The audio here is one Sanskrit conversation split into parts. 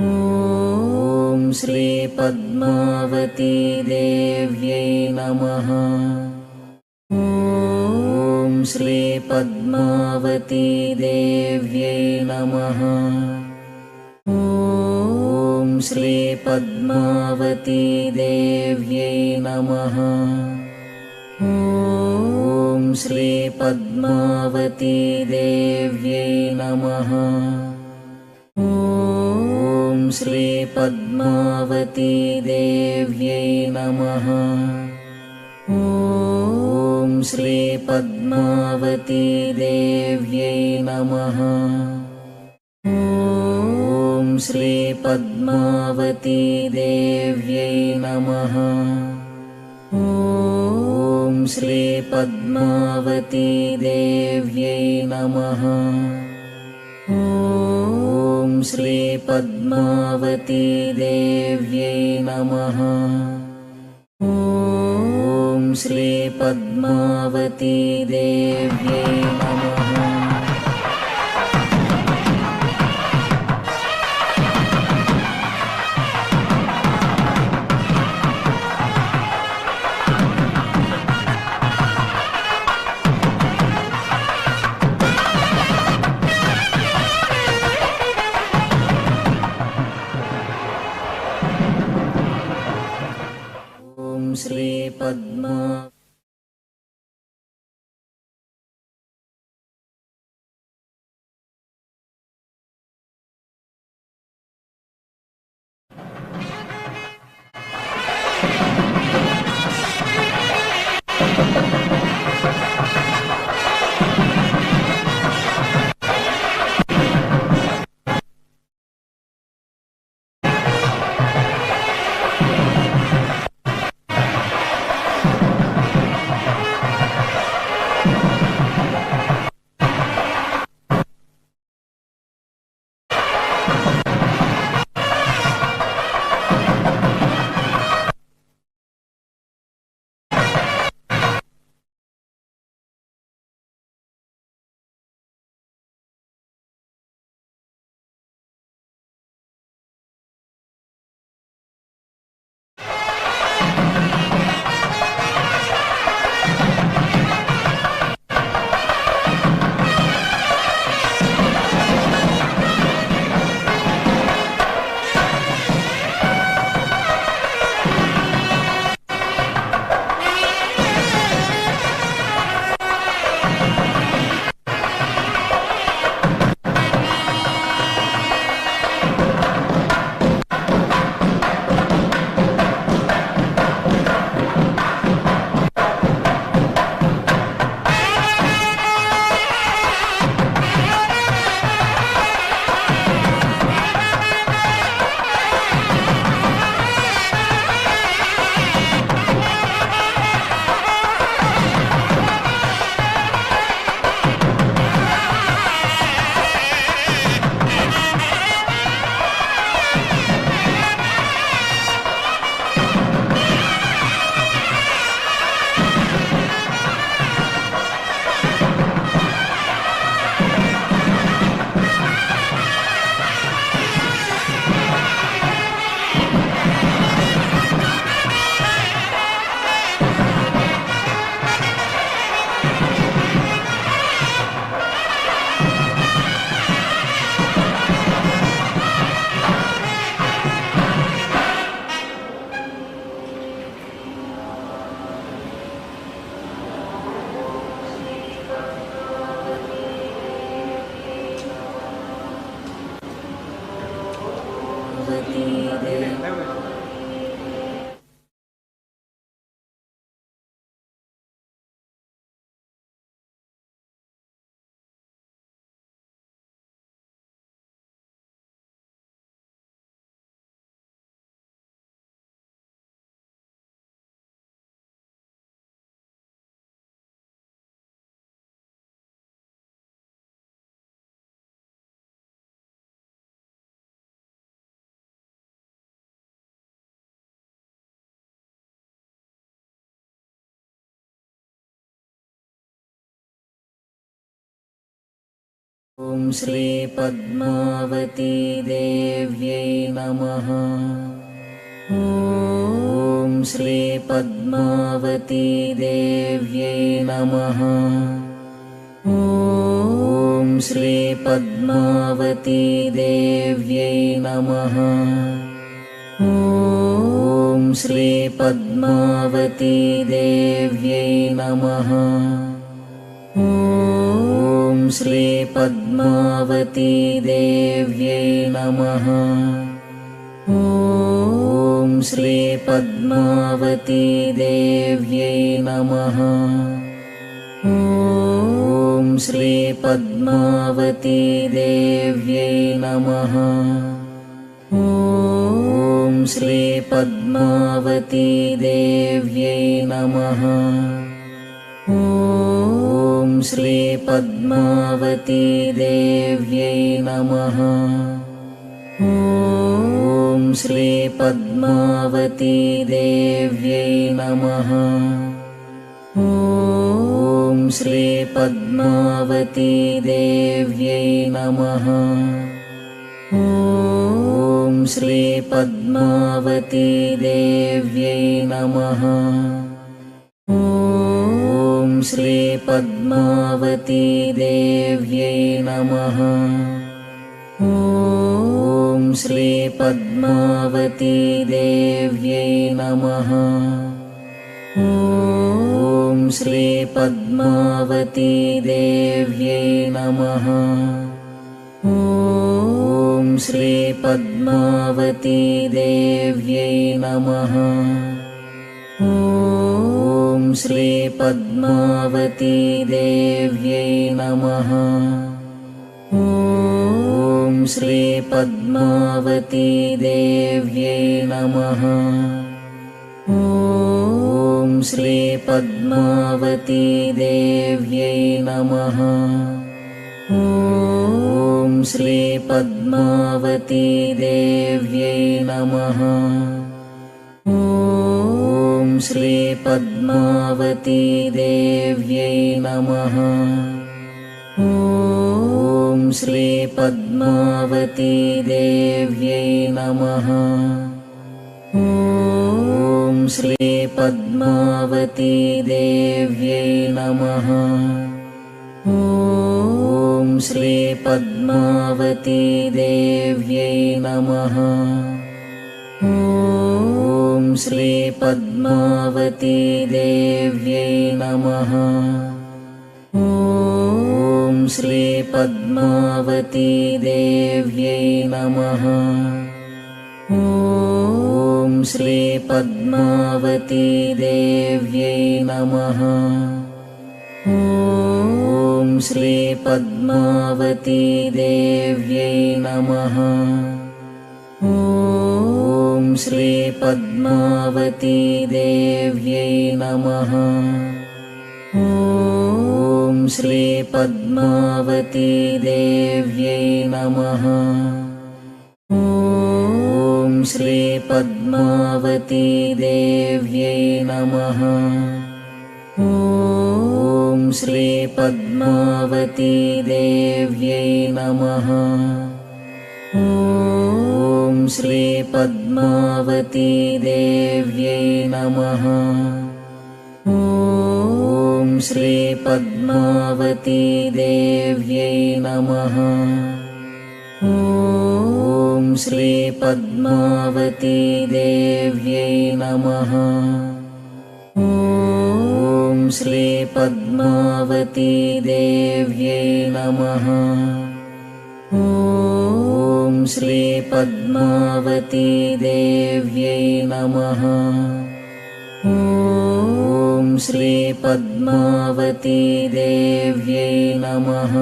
ॐ श्रीपद्मावती देव्यै नमः। ॐ श्रीपद्मावती देव्यै नमः। ॐ श्रीपद्मावती देव्यै नमः। ॐ श्रीपद्मावती देव्यै नमः श्रीपद्मावती देव्यै नमः। ॐ श्रीपद्मावती देव्यै नमः। ॐ श्रीपद्मावती देव्यै नमः। ॐ श्रीपद्मावती देव्यै नमः। ॐ श्रीपद्मावती देव्यै नमः। ॐ श्रीपद्मावती देव्यै नमः श्रीपद्मा ॐ श्रीपद्मावती देव्यै नमः। ॐ श्रीपद्मावती देव्यै नमः। ॐ श्रीपद्मावती देव्यै नमः। ॐ श्रीपद्मावती देव्यै नमः श्रीपद्मावती देव्यै नमः। ॐ श्रीपद्मावती देव्यै नमः। ॐ श्रीपद्मावती देव्यै नमः। ॐ श्रीपद्मावती देव्यै नमः श्रीपद्मावती देव्यै नमः। ॐ श्रीपद्मावती देव्यै नमः। ॐ श्रीपद्मावती देव्यै नमः। ॐ श्रीपद्मावती देव्यै नमः। ॐ श्रीपद्मावती देव्यै नमः। ॐ श्रीपद्मावती देव्यै नमः। ॐ श्रीपद्मावती देव्यै नमः। ॐ श्रीपद्मावती देव्यै नमः। ॐ श्रीपद्मावती देव्यै नमः। ॐ श्रीपद्मावती देव्यै नमः। ॐ श्रीपद्मावती देव्यै नमः। ॐ श्रीपद्मावती देव्यै नमः। ॐ श्रीपद्मावती देव्यै नमः। ॐ श्रीपद्मावती देव्यै नमः। ॐ श्रीपद्मावती देव्यै नमः। ॐ श्रीपद्मावती देव्यै नमः। ॐ श्रीपद्मावती देव्यै नमः। ॐ श्रीपद्मावती देव्यै नमः। ॐ श्रीपद्मावती देव्यै नमः। ॐ श्रीपद्मावती देव्यै नमः। ॐ श्रीपद्मावती देव्यै नमः। ॐ श्रीपद्मावती देव्यै नमः। ॐ श्रीपद्मावती देव्यै नमः। ॐ श्रीपद्मावती देव्यै नमः। ॐ श्रीपद्मावती देव्यै नमः। ॐ श्रीपद्मावती देव्यै नमः। ॐ श्रीपद्मावती देव्यै नमः। ॐ श्रीपद्मावती देव्यै नमः। ॐ श्रीपद्मावती देव्यै नमः। ॐ श्रीपद्मावती देव्यै नमः।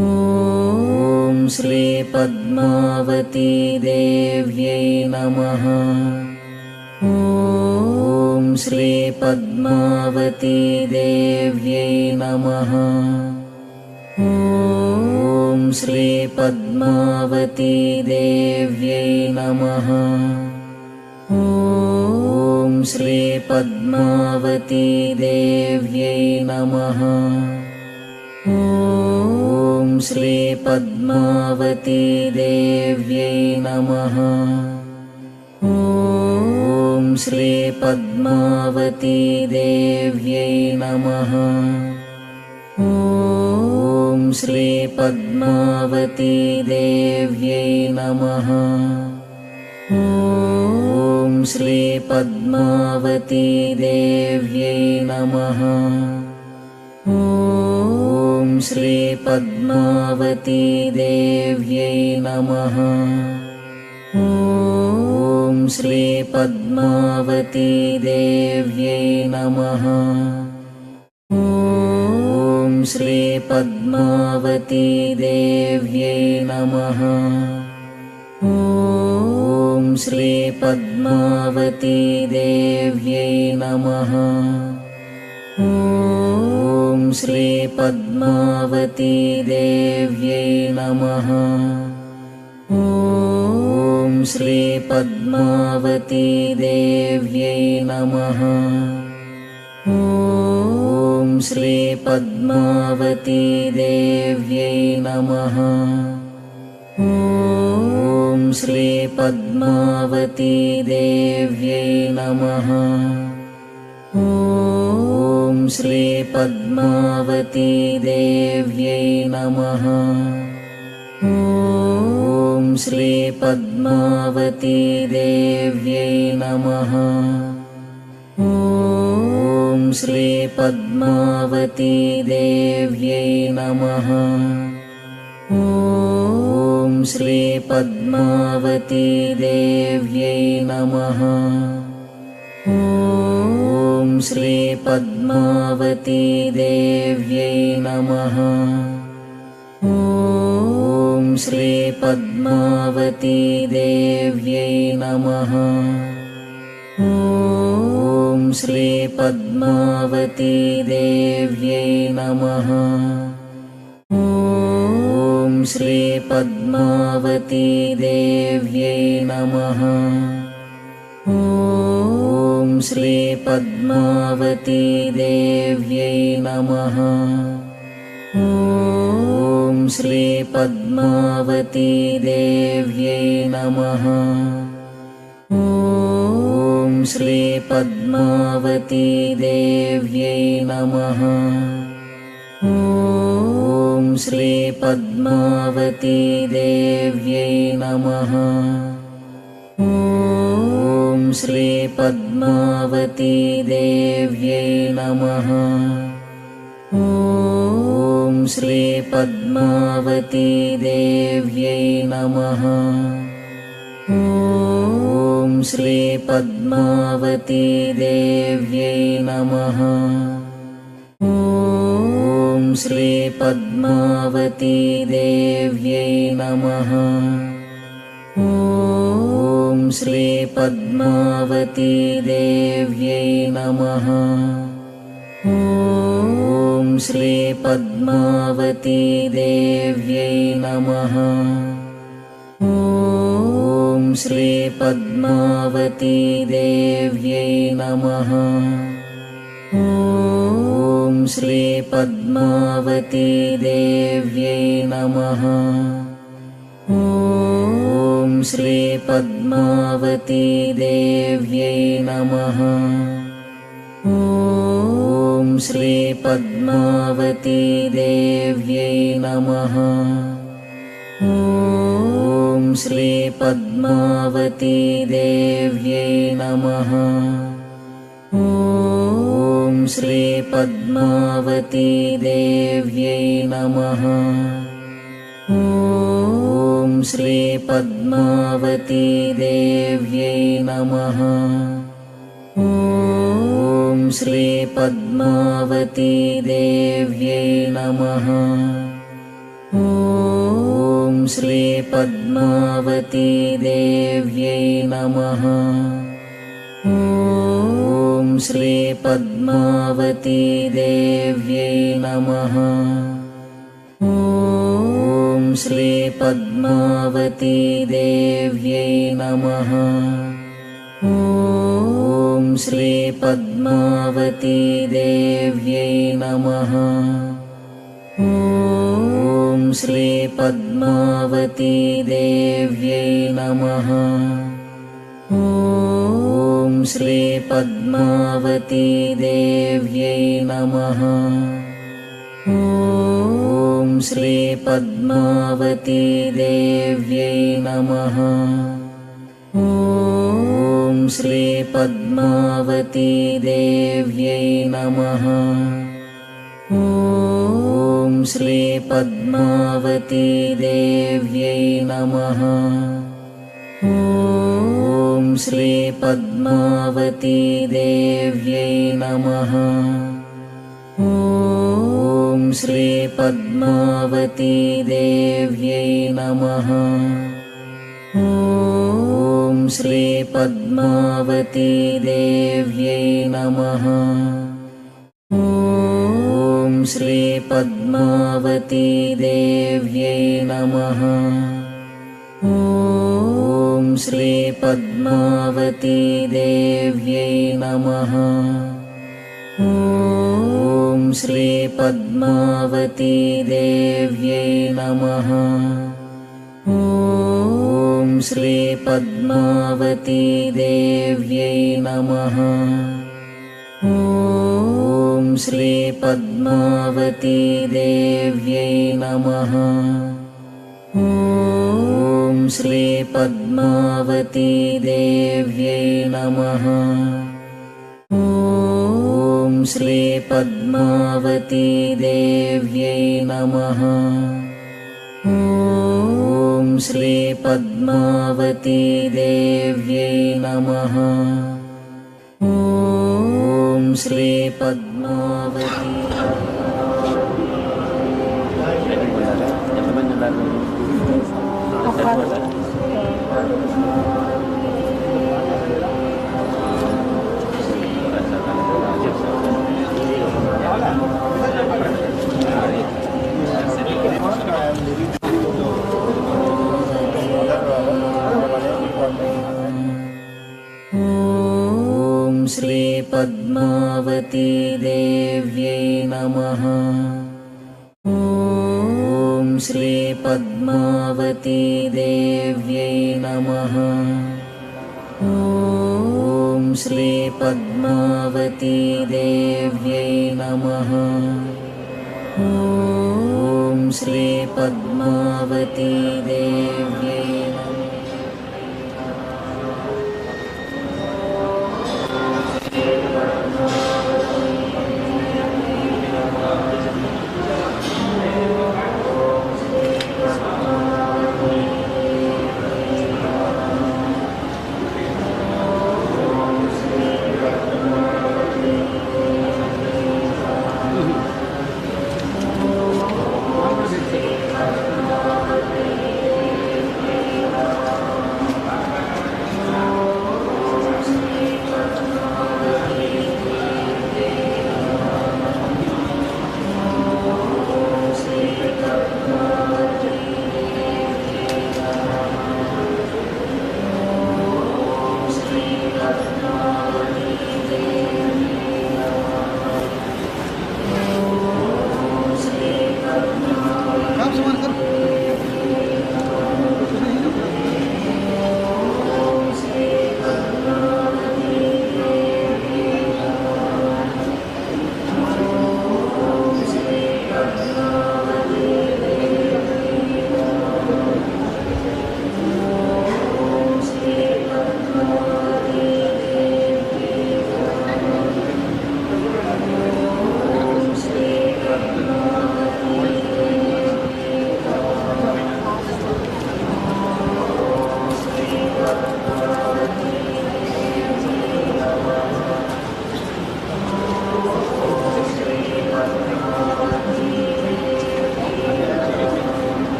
ॐ श्रीपद्मावती देव्यै नमः। ॐ श्रीपद्मावती देव्यै नमः। ॐ श्रीपद्मावती देव्यै नमः। ॐ श्रीपद्मावती देव्यै नमः। ॐ श्रीपद्मावती देव्यै नमः। ॐ श्रीपद्मावती देव्यै नमः। ॐ श्रीपद्मावती देव्यै नमः। ॐ श्रीपद्मावती देव्यै नमः। ॐ श्रीपद्मावती देव्यै नमः। ॐ श्रीपद्मावती देव्यै नमः श्रीपद्मावती देव्यै नमः। ॐ श्रीपद्मावती देव्यै नमः। ॐ श्रीपद्मावती देव्यै नमः। ॐ श्रीपद्मावती देव्यै नमः। ॐ श्रीपद्मावती देव्यै नमः। ॐ श्रीपद्मावती देव्यै नमः। ॐ श्रीपद्मावती देव्यै नमः। ॐ श्रीपद्मावती देव्यै नमः श्रीपद्मावती देव्यै नमः। ॐ श्रीपद्मावती देव्यै नमः। ॐ श्रीपद्मावती देव्यै नमः। ॐ श्रीपद्मावती देव्यै नमः। ॐ श्रीपद्मावती देव्यै नमः। ॐ श्रीपद्मावती देव्यै नमः। ॐ श्रीपद्मावती देव्यै नमः। ॐ श्रीपद्मावती देव्यै नमः। ॐ श्रीपद्मावती देव्यै नमः ॐ श्रीपद्मावती देव्यै नमः ॐ श्रीपद्मावती देव्यै नमः ॐ श्रीपद्मावती देव्यै नमः ॐ श्रीपद्मावती देव्यै नमः। ॐ श्रीपद्मावती देव्यै नमः। ॐ श्रीपद्मावती देव्यै नमः। ॐ श्रीपद्मावती देव्यै नमः श्रीपद्मावती देव्यै नमः। ॐ श्रीपद्मावती देव्यै नमः। ॐ श्रीपद्मावती देव्यै नमः। ॐ श्रीपद्मावती देव्यै नमः ॐ श्रीपद्मावती देव्यै नमः। ॐ श्रीपद्मावती देव्यै नमः। ॐ श्रीपद्मावती देव्यै नमः। ॐ श्रीपद्मावती देव्यै नमः श्रीपद्मावती देव्यै नमः। ॐ श्रीपद्मावती देव्यै नमः। ॐ श्रीपद्मावती देव्यै नमः। ॐ श्रीपद्मावती देव्यै नमः। ॐ श्रीपद्मावती देव्यै नमः। ॐ श्रीपद्मावती देव्यै नमः। ॐ श्रीपद्मावती देव्यै नमः। ॐ श्रीपद्मावती देव्यै नमः। ॐ श्रीपद्मावती देव्यै नमः। ॐ श्रीपद्मावती देव्यै नमः। ॐ श्रीपद्मावती देव्यै नमः। ॐ श्रीपद्मावती देव्यै नमः। ॐ श्रीपद्मावती देव्यै नमः। ॐ श्रीपद्मावती देव्यै नमः। ॐ श्रीपद्मावती देव्यै नमः। ॐ श्रीपद्मावती देव्यै नमः। ॐ श्रीपद्मावती देव्यै नमः। ॐ श्रीपद्मावती देव्यै नमः। ॐ श्रीपद्मावती देव्यै नमः। ॐ श्रीपद्मावती देव्यै नमः। Thank you. श्रीपद्मावती देव्यै नमः। ॐ श्रीपद्मावती देव्यै नमः। ॐ श्रीपद्मावती देव्यै नमः। ॐ श्रीपद्मावती देव्यै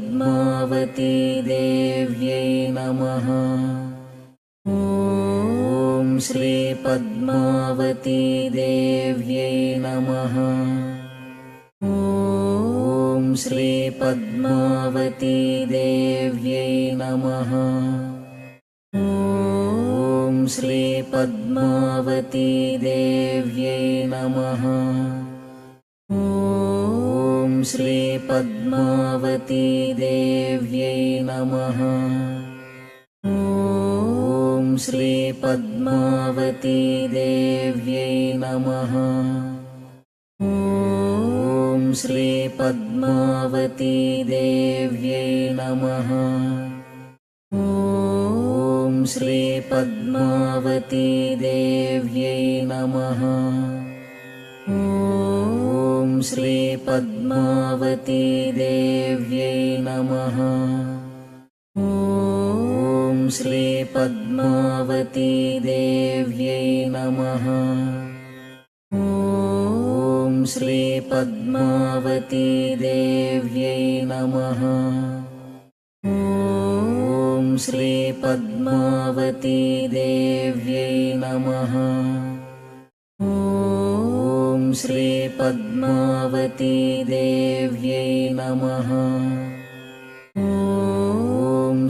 श्रीपद्मावती देव्यै नमः। ॐ श्रीपद्मावती देव्यै नमः। ॐ श्रीपद्मावती देव्यै नमः। ॐ श्रीपद्मावती देव्यै नमः श्रीपद्मावती देव्यै नमः। ॐ श्रीपद्मावती देव्यै नमः। ॐ श्रीपद्मावती देव्यै नमः। ॐ श्रीपद्मावती देव्यै नमः। ॐ श्रीपद्मावती देव्यै नमः। ॐ श्रीपद्मावती देव्यै नमः। ॐ श्रीपद्मावती देव्यै नमः। ॐ श्रीपद्मावती देव्यै नमः। श्रीपद्मावती देव्यै नमः